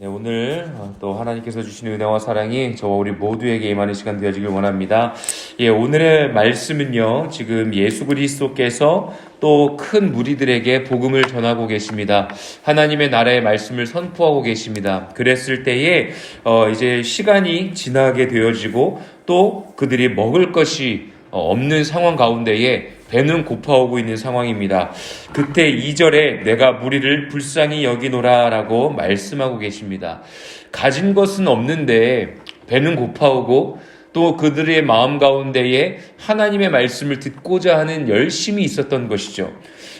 네, 오늘 어, 또 하나님께서 주시는 은혜와 사랑이 저와 우리 모두에게 임하는 시간 되어지길 원합니다. 예, 오늘의 말씀은요, 지금 예수 그리스도께서 또 큰 무리들에게 복음을 전하고 계십니다. 하나님의 나라의 말씀을 선포하고 계십니다. 그랬을 때에, 어, 이제 시간이 지나게 되어지고 또 그들이 먹을 것이 어, 없는 상황 가운데에 배는 고파오고 있는 상황입니다. 그때 2절에 내가 무리를 불쌍히 여기노라 라고 말씀하고 계십니다. 가진 것은 없는데 배는 고파오고 또 그들의 마음 가운데에 하나님의 말씀을 듣고자 하는 열심이 있었던 것이죠.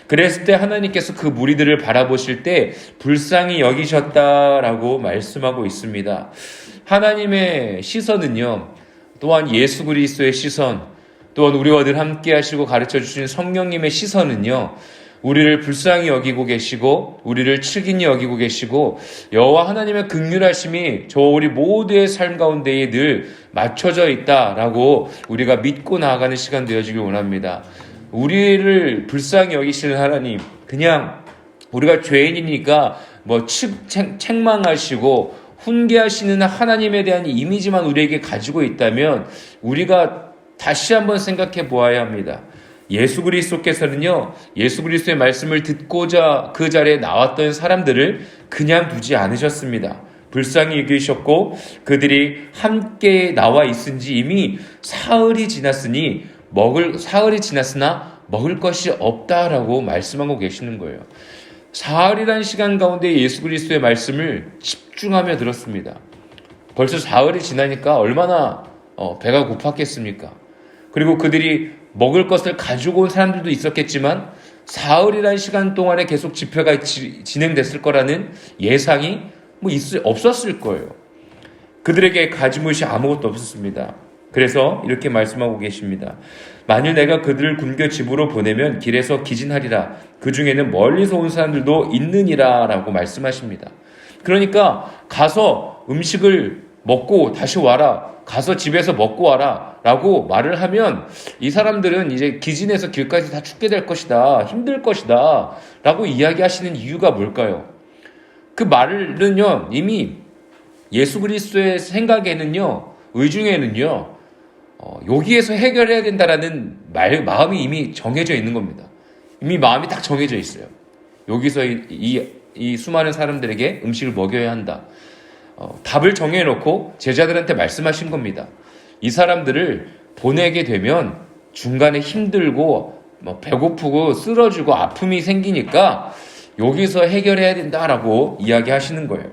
그랬을 때 하나님께서 그 무리들을 바라보실 때 불쌍히 여기셨다라고 말씀하고 있습니다. 하나님의 시선은요, 또한 예수 그리스도의 시선, 또한 우리와 늘 함께 하시고 가르쳐 주시는 성령님의 시선은요. 우리를 불쌍히 여기고 계시고 우리를 측인히 여기고 계시고 여호와 하나님의 극률하심이 저 우리 모두의 삶 가운데에 늘 맞춰져 있다라고 우리가 믿고 나아가는 시간 되어지길 원합니다. 우리를 불쌍히 여기시는 하나님 그냥 우리가 죄인이니까 뭐 측, 책, 책망하시고 훈계하시는 하나님에 대한 이미지만 우리에게 가지고 있다면 우리가 다시 한번 생각해 보아야 합니다. 예수 그리스도께서는요, 예수 그리스도의 말씀을 듣고자 그 자리에 나왔던 사람들을 그냥 두지 않으셨습니다. 불쌍히 여기셨고 그들이 함께 나와 있은지 이미 사흘이 지났으니 먹을 사흘이 지났으나 먹을 것이 없다라고 말씀하고 계시는 거예요. 사흘이라는 시간 가운데 예수 그리스도의 말씀을 집중하며 들었습니다. 벌써 사흘이 지나니까 얼마나 어, 배가 고팠겠습니까? 그리고 그들이 먹을 것을 가지고 온 사람들도 있었겠지만 사흘이라는 시간 동안에 계속 집회가 지, 진행됐을 거라는 예상이 뭐 있을, 없었을 거예요. 그들에게 것이 아무것도 없었습니다. 그래서 이렇게 말씀하고 계십니다. 만일 내가 그들을 굶겨 집으로 보내면 길에서 기진하리라. 그 중에는 멀리서 온 사람들도 있느니라. 라고 말씀하십니다. 그러니까 가서 음식을 먹고 다시 와라. 가서 집에서 먹고 와라. 라고 말을 하면 이 사람들은 이제 기진에서 길까지 다 죽게 될 것이다. 힘들 것이다. 라고 이야기하시는 이유가 뭘까요? 그 말은요, 이미 예수 그리스도의 생각에는요, 의중에는요, 어, 여기에서 해결해야 된다라는 말, 마음이 이미 정해져 있는 겁니다. 이미 마음이 딱 정해져 있어요. 여기서 이, 이, 이 수많은 사람들에게 음식을 먹여야 한다. 어, 답을 정해놓고 제자들한테 말씀하신 겁니다. 이 사람들을 보내게 되면 중간에 힘들고 뭐 배고프고 쓰러지고 아픔이 생기니까 여기서 해결해야 된다라고 이야기하시는 거예요.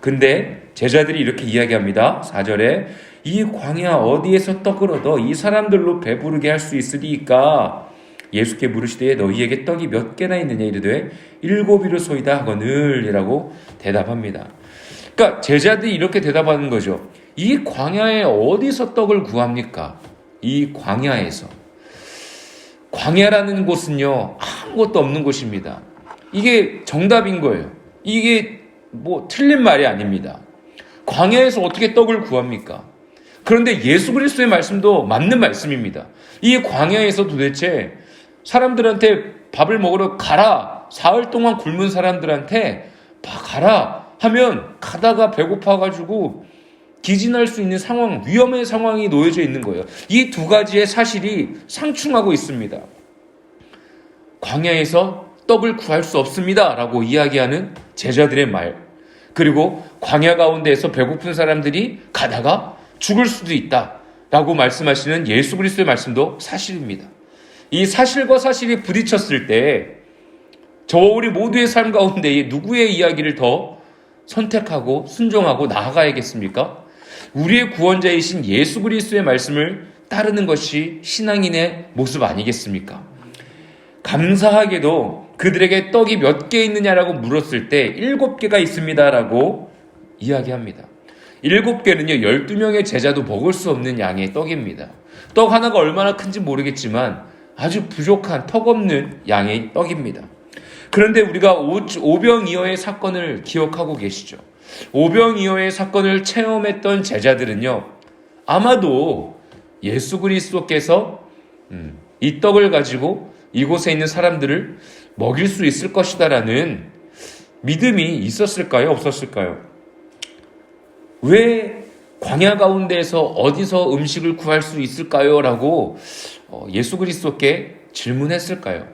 근데 제자들이 이렇게 이야기합니다. 4절에 이 광야 어디에서 떡을 얻어 이 사람들로 배부르게 할 수 있으리까 예수께 물으시되 너희에게 떡이 몇 개나 있느냐 이르되 일곱이로 소이다 하거늘이라고 대답합니다. 그러니까 제자들이 이렇게 대답하는 거죠. 이 광야에 어디서 떡을 구합니까? 이 광야에서. 광야라는 곳은요, 아무것도 없는 곳입니다. 이게 정답인 거예요. 이게 뭐 틀린 말이 아닙니다. 광야에서 어떻게 떡을 구합니까? 그런데 예수 그리스도의 말씀도 맞는 말씀입니다. 이 광야에서 도대체 사람들한테 밥을 먹으러 가라. 사흘 동안 굶은 사람들한테 가라 하면 가다가 배고파가지고 기진할 수 있는 상황, 위험의 상황이 놓여져 있는 거예요. 이 두 가지의 사실이 상충하고 있습니다. 광야에서 떡을 구할 수 없습니다. 라고 이야기하는 제자들의 말. 그리고 광야 가운데에서 배고픈 사람들이 가다가 죽을 수도 있다. 라고 말씀하시는 예수 그리스도의 말씀도 사실입니다. 이 사실과 사실이 부딪혔을 때 저와 우리 모두의 삶 가운데 누구의 이야기를 더 선택하고 순종하고 나아가야겠습니까? 우리의 구원자이신 예수 그리스도의 말씀을 따르는 것이 신앙인의 모습 아니겠습니까? 감사하게도 그들에게 떡이 몇 개 있느냐라고 물었을 때 일곱 개가 있습니다라고 이야기합니다. 일곱 개는요, 12명의 제자도 먹을 수 없는 양의 떡입니다. 떡 하나가 얼마나 큰지 모르겠지만 아주 부족한 턱 없는 양의 떡입니다. 그런데 우리가 오병이어의 사건을 기억하고 계시죠? 오병이어의 사건을 체험했던 제자들은요, 아마도 예수 그리스도께서 음, 이 떡을 가지고 이곳에 있는 사람들을 먹일 수 있을 것이다라는 믿음이 있었을까요? 없었을까요? 왜 광야 가운데에서 어디서 음식을 구할 수 있을까요? 라고 어, 예수 그리스도께 질문했을까요?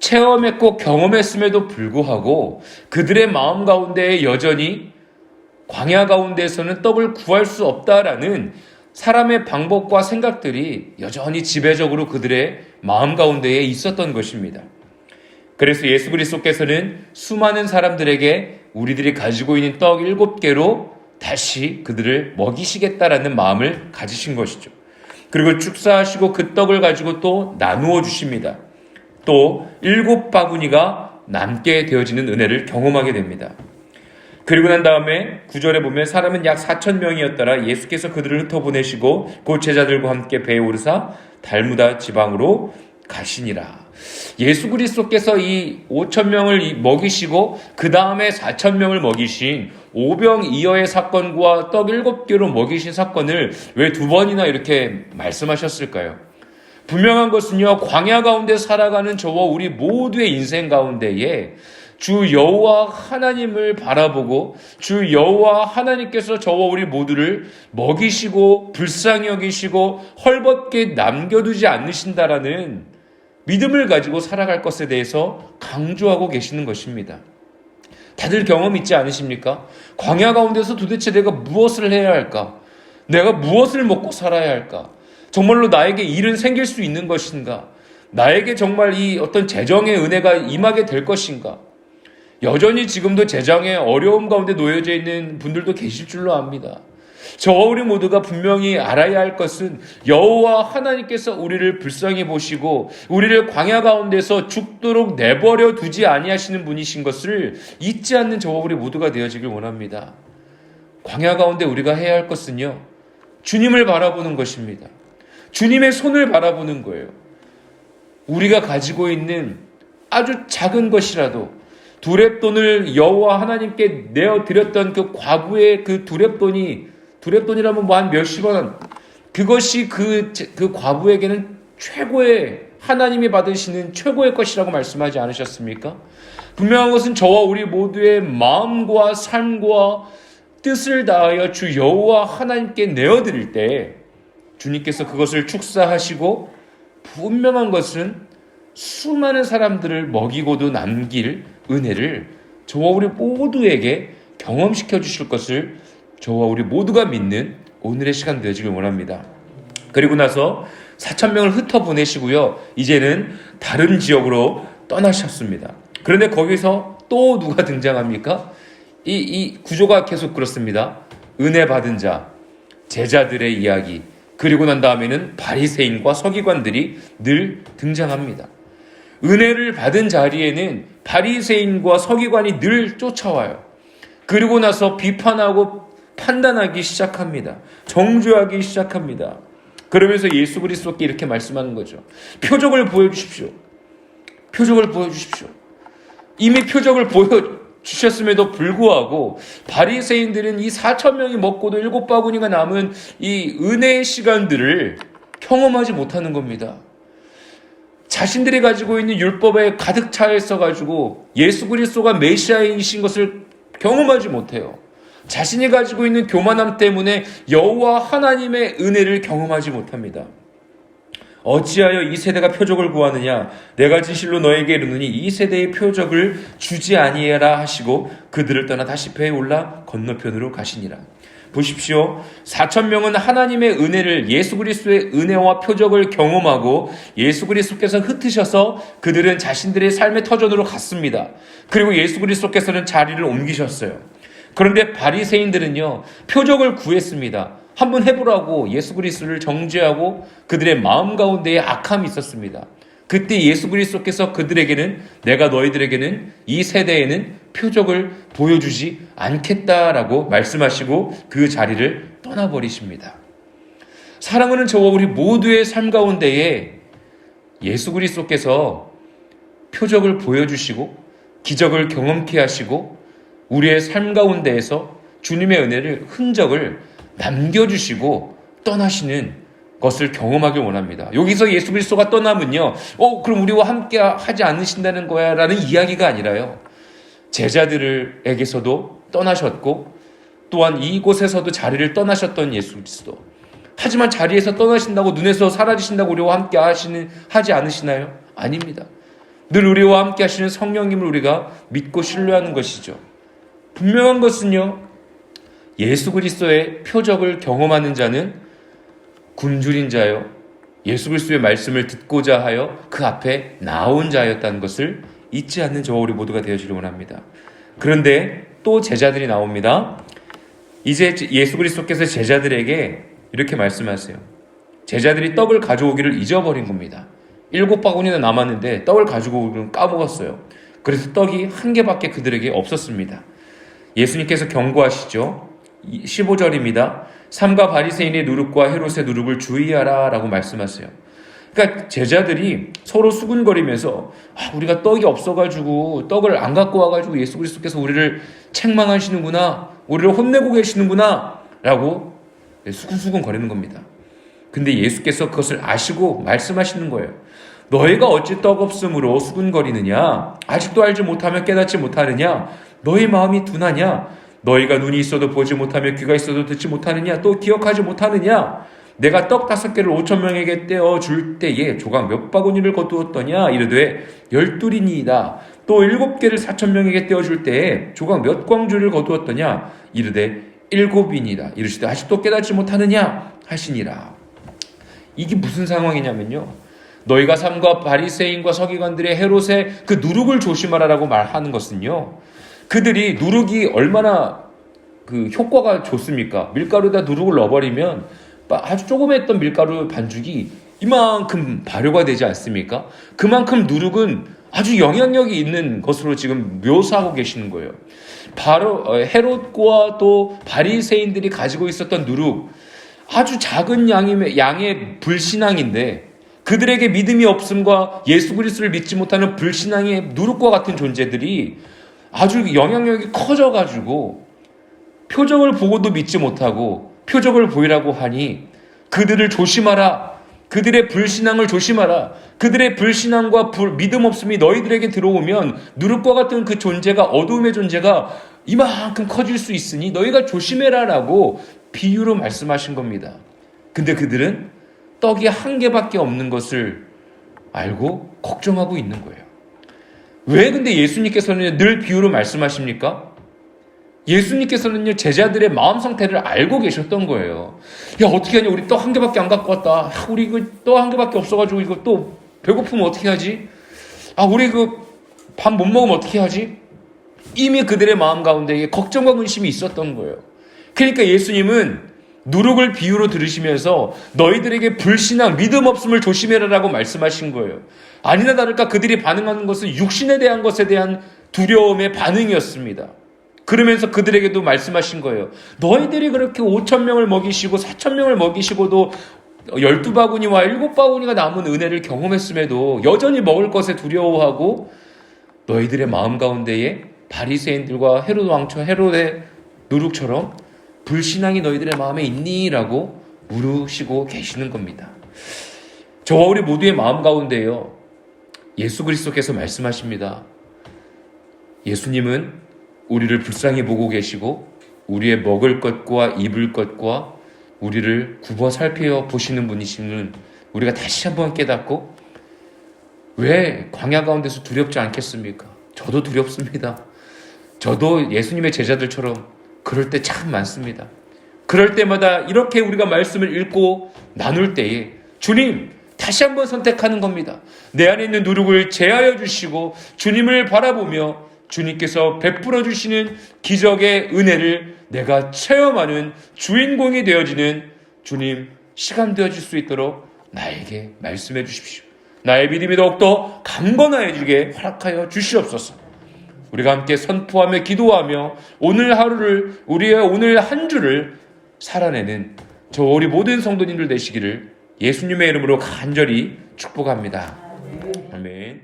체험했고 경험했음에도 불구하고 그들의 마음 가운데 여전히 광야 가운데에서는 떡을 구할 수 없다라는 사람의 방법과 생각들이 여전히 지배적으로 그들의 마음 가운데에 있었던 것입니다. 그래서 예수 그리스도께서는 수많은 사람들에게 우리들이 가지고 있는 떡 일곱 개로 다시 그들을 먹이시겠다라는 마음을 가지신 것이죠. 그리고 축사하시고 그 떡을 가지고 또 나누어 주십니다. 또 일곱 바구니가 남게 되어지는 은혜를 경험하게 됩니다. 그리고 난 다음에 구절에 보면 사람은 약 4천 명이었더라 예수께서 그들을 흩어보내시고 곧 제자들과 함께 배에 오르사 달무다 지방으로 가시니라. 예수 그리스도께서 이 5천 명을 먹이시고 그 다음에 4천 명을 먹이신 오병이어의 사건과 떡 일곱 개로 먹이신 사건을 왜 두 번이나 이렇게 말씀하셨을까요? 분명한 것은요 광야 가운데 살아가는 저와 우리 모두의 인생 가운데에 주 여호와 하나님을 바라보고 주 여호와 하나님께서 저와 우리 모두를 먹이시고 불쌍히 여기시고 헐벗게 남겨두지 않으신다라는 믿음을 가지고 살아갈 것에 대해서 강조하고 계시는 것입니다. 다들 경험 있지 않으십니까? 광야 가운데서 도대체 내가 무엇을 해야 할까? 내가 무엇을 먹고 살아야 할까? 정말로 나에게 일은 생길 수 있는 것인가? 나에게 정말 이 어떤 재정의 은혜가 임하게 될 것인가? 여전히 지금도 재정의 어려움 가운데 놓여져 있는 분들도 계실 줄로 압니다. 저와 우리 모두가 분명히 알아야 할 것은 여호와 하나님께서 우리를 불쌍히 보시고 우리를 광야 가운데서 죽도록 내버려 두지 아니하시는 분이신 것을 잊지 않는 저와 우리 모두가 되어지길 원합니다. 광야 가운데 우리가 해야 할 것은요. 주님을 바라보는 것입니다. 주님의 손을 바라보는 거예요. 우리가 가지고 있는 아주 작은 것이라도 두랩돈을 여호와 하나님께 내어 드렸던 그 과부의 그 두랩돈이 두랩돈이라면 뭐 한 몇십 원 그것이 그, 그 과부에게는 최고의 하나님이 받으시는 최고의 것이라고 말씀하지 않으셨습니까? 분명한 것은 저와 우리 모두의 마음과 삶과 뜻을 다하여 주 여호와 하나님께 내어 드릴 때 주님께서 그것을 축사하시고 분명한 것은 수많은 사람들을 먹이고도 남길 은혜를 저와 우리 모두에게 경험시켜 주실 것을 저와 우리 모두가 믿는 오늘의 시간 되어지길 원합니다. 그리고 나서 4천 명을 흩어 보내시고요. 이제는 다른 지역으로 떠나셨습니다. 그런데 거기서 또 누가 등장합니까? 이, 이 구조가 계속 그렇습니다. 은혜 받은 자, 제자들의 이야기, 그리고 난 다음에는 바리새인과 서기관들이 늘 등장합니다. 은혜를 받은 자리에는 바리새인과 서기관이 늘 쫓아와요. 그리고 나서 비판하고 판단하기 시작합니다. 정죄하기 시작합니다. 그러면서 예수 그리스도께 이렇게 말씀하는 거죠. 표적을 보여주십시오. 표적을 보여주십시오. 이미 표적을 보여 주셨음에도 불구하고 바리새인들은 이 4천 명이 먹고도 일곱 바구니가 남은 이 은혜의 시간들을 경험하지 못하는 겁니다. 자신들이 가지고 있는 율법에 가득 차 있어 가지고 예수 그리스도가 메시아이신 것을 경험하지 못해요. 자신이 가지고 있는 교만함 때문에 여호와 하나님의 은혜를 경험하지 못합니다. 어찌하여 이 세대가 표적을 구하느냐? 내가 진실로 너에게 이르노니 이 세대의 표적을 주지 아니해라 하시고 그들을 떠나 다시 배에 올라 건너편으로 가시니라. 보십시오. 4천 명은 하나님의 은혜를 예수 그리스도의 은혜와 표적을 경험하고 예수 그리스도께서 흩으셔서 그들은 자신들의 삶의 터전으로 갔습니다. 그리고 예수 그리스도께서는 자리를 옮기셨어요. 그런데 바리새인들은요. 표적을 구했습니다. 한번 해보라고 예수 그리스도를 정죄하고 그들의 마음 가운데에 악함이 있었습니다. 그때 예수 그리스도께서 그들에게는 내가 너희들에게는 이 세대에는 표적을 보여주지 않겠다라고 말씀하시고 그 자리를 떠나버리십니다. 사랑하는 저와 우리 모두의 삶 가운데에 예수 그리스도께서 표적을 보여주시고 기적을 경험케 하시고 우리의 삶 가운데에서 주님의 은혜를 흔적을 남겨주시고 떠나시는 것을 경험하길 원합니다. 여기서 예수 그리스도가 떠나면요. 어, 그럼 우리와 함께 하지 않으신다는 거야 라는 이야기가 아니라요. 제자들에게서도 떠나셨고 또한 이곳에서도 자리를 떠나셨던 예수 그리스도. 하지만 자리에서 떠나신다고 눈에서 사라지신다고 우리와 함께 하시는 하지 않으시나요? 아닙니다. 늘 우리와 함께 하시는 성령님을 우리가 믿고 신뢰하는 것이죠. 분명한 것은요. 예수 그리스도의 표적을 경험하는 자는 굶주린 자요. 예수 그리스도의 말씀을 듣고자 하여 그 앞에 나온 자였다는 것을 잊지 않는 저와 우리 모두가 되어지길 원합니다. 그런데 또 제자들이 나옵니다. 이제 예수 그리스도께서 제자들에게 이렇게 말씀하세요. 제자들이 떡을 가져오기를 잊어버린 겁니다. 일곱 바구니나 남았는데 떡을 가지고 오기를 까먹었어요. 그래서 떡이 한 개밖에 그들에게 없었습니다. 예수님께서 경고하시죠. 15절입니다. 삼가 바리새인의 누룩과 헤롯의 누룩을 주의하라라고 말씀하세요. 그러니까 제자들이 서로 수군거리면서 아, 우리가 떡이 없어가지고 떡을 안 갖고 와가지고 예수 그리스도께서 우리를 책망하시는구나, 우리를 혼내고 계시는구나라고 수군수군 거리는 겁니다. 근데 예수께서 그것을 아시고 말씀하시는 거예요. 너희가 어찌 떡 없음으로 수군거리느냐? 아직도 알지 못하며 깨닫지 못하느냐? 너희 마음이 둔하냐? 너희가 눈이 있어도 보지 못하며 귀가 있어도 듣지 못하느냐? 또 기억하지 못하느냐? 내가 떡 다섯 개를 오천 명에게 떼어 줄 때에 조각 몇 바구니를 거두었더냐? 이르되 열둘이니이다. 또 일곱 개를 사천 명에게 떼어 줄 때에 조각 몇 광주를 거두었더냐? 이르되 일곱이니이다. 이르시되 아직도 깨닫지 못하느냐? 하시니라. 이게 무슨 상황이냐면요. 너희가 삼가 바리새인과 서기관들의 헤롯의 그 누룩을 조심하라라고 말하는 것은요. 그들이 누룩이 얼마나 그 효과가 좋습니까? 밀가루에다 누룩을 넣어버리면 아주 조그맸던 밀가루 반죽이 이만큼 발효가 되지 않습니까? 그만큼 누룩은 아주 영향력이 있는 것으로 지금 묘사하고 계시는 거예요. 바로 어, 헤롯과 또 바리새인들이 가지고 있었던 누룩 아주 작은 양의 양의 불신앙인데 그들에게 믿음이 없음과 예수 그리스도를 믿지 못하는 불신앙의 누룩과 같은 존재들이 아주 영향력이 커져 가지고 표적을 보고도 믿지 못하고 표적을 보이라고 하니 그들을 조심하라. 그들의 불신앙을 조심하라. 그들의 불신앙과 불, 믿음 없음이 너희들에게 들어오면 누룩과 같은 그 존재가 어둠의 존재가 이만큼 커질 수 있으니 너희가 조심해라라고 비유로 말씀하신 겁니다. 근데 그들은 떡이 한 개밖에 없는 것을 알고 걱정하고 있는 거예요. 왜 근데 예수님께서는 늘 비유로 말씀하십니까? 예수님께서는요, 제자들의 마음 상태를 알고 계셨던 거예요. 야, 어떻게 하냐, 우리 떡 한 개밖에 안 갖고 왔다. 야, 우리 이거 떡 한 개밖에 없어가지고 이거 또 배고프면 어떻게 하지? 아, 우리 그 밥 못 먹으면 어떻게 하지? 이미 그들의 마음 가운데 걱정과 근심이 있었던 거예요. 그러니까 예수님은 누룩을 비유로 들으시면서 너희들에게 불신앙, 믿음 없음을 조심해라라고 말씀하신 거예요. 아니나 다를까 그들이 반응하는 것은 육신에 대한 것에 대한 두려움의 반응이었습니다. 그러면서 그들에게도 말씀하신 거예요. 너희들이 그렇게 5천 명을 먹이시고 4천 명을 먹이시고도 12바구니와 7바구니가 남은 은혜를 경험했음에도 여전히 먹을 것에 두려워하고 너희들의 마음 가운데에 바리새인들과 헤롯 왕처 헤롯의 누룩처럼 불신앙이 너희들의 마음에 있니 라고 물으시고 계시는 겁니다. 저와 우리 모두의 마음 가운데요. 예수 그리스도께서 말씀하십니다. 예수님은 우리를 불쌍히 보고 계시고 우리의 먹을 것과 입을 것과 우리를 굽어 살펴 보시는 분이시는 우리가 다시 한번 깨닫고 왜 광야 가운데서 두렵지 않겠습니까? 저도 두렵습니다. 저도 예수님의 제자들처럼 그럴 때 참 많습니다. 그럴 때마다 이렇게 우리가 말씀을 읽고 나눌 때에 주님 다시 한번 선택하는 겁니다. 내 안에 있는 누룩을 제하여 주시고 주님을 바라보며 주님께서 베풀어 주시는 기적의 은혜를 내가 체험하는 주인공이 되어지는 주님 시간 되어질 수 있도록 나에게 말씀해 주십시오. 나의 믿음이 더욱더 강건해지게 허락하여 주시옵소서. 우리가 함께 선포하며 기도하며 오늘 하루를 우리의 오늘 한 주를 살아내는 저 우리 모든 성도님들 되시기를 예수님의 이름으로 간절히 축복합니다. 아멘.